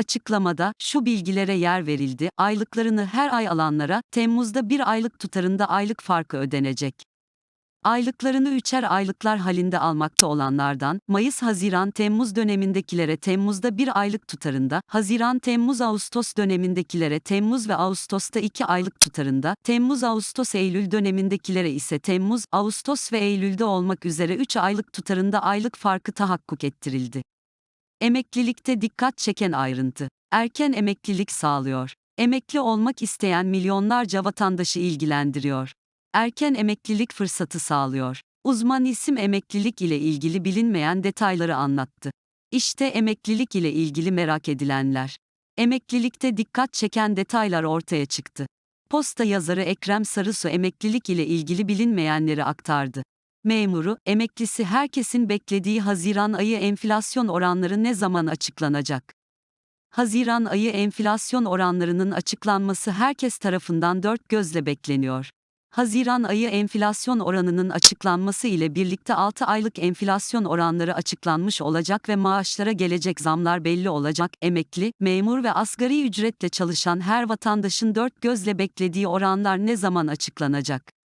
Açıklamada şu bilgilere yer verildi. Aylıklarını her ay alanlara Temmuz'da bir aylık tutarında aylık farkı ödenecek. Aylıklarını üçer aylıklar halinde almakta olanlardan, Mayıs-Haziran-Temmuz dönemindekilere Temmuz'da bir aylık tutarında, Haziran-Temmuz-Ağustos dönemindekilere Temmuz ve Ağustos'ta iki aylık tutarında, Temmuz-Ağustos-Eylül dönemindekilere ise Temmuz, Ağustos ve Eylül'de olmak üzere üç aylık tutarında aylık farkı tahakkuk ettirildi. Emeklilikte dikkat çeken ayrıntı. Erken emeklilik sağlıyor. Emekli olmak isteyen milyonlarca vatandaşı ilgilendiriyor erken emeklilik fırsatı sağlıyor. Uzman isim emeklilik ile ilgili bilinmeyen detayları anlattı. İşte emeklilik ile ilgili merak edilenler. Emeklilikte dikkat çeken detaylar ortaya çıktı. Posta yazarı Ekrem Sarısu emeklilik ile ilgili bilinmeyenleri aktardı. Memuru, emeklisi herkesin beklediği Haziran ayı enflasyon oranları ne zaman açıklanacak? Haziran ayı enflasyon oranlarının açıklanması herkes tarafından dört gözle bekleniyor. Haziran ayı enflasyon oranının açıklanması ile birlikte 6 aylık enflasyon oranları açıklanmış olacak ve maaşlara gelecek zamlar belli olacak. Emekli, memur ve asgari ücretle çalışan her vatandaşın dört gözle beklediği oranlar ne zaman açıklanacak?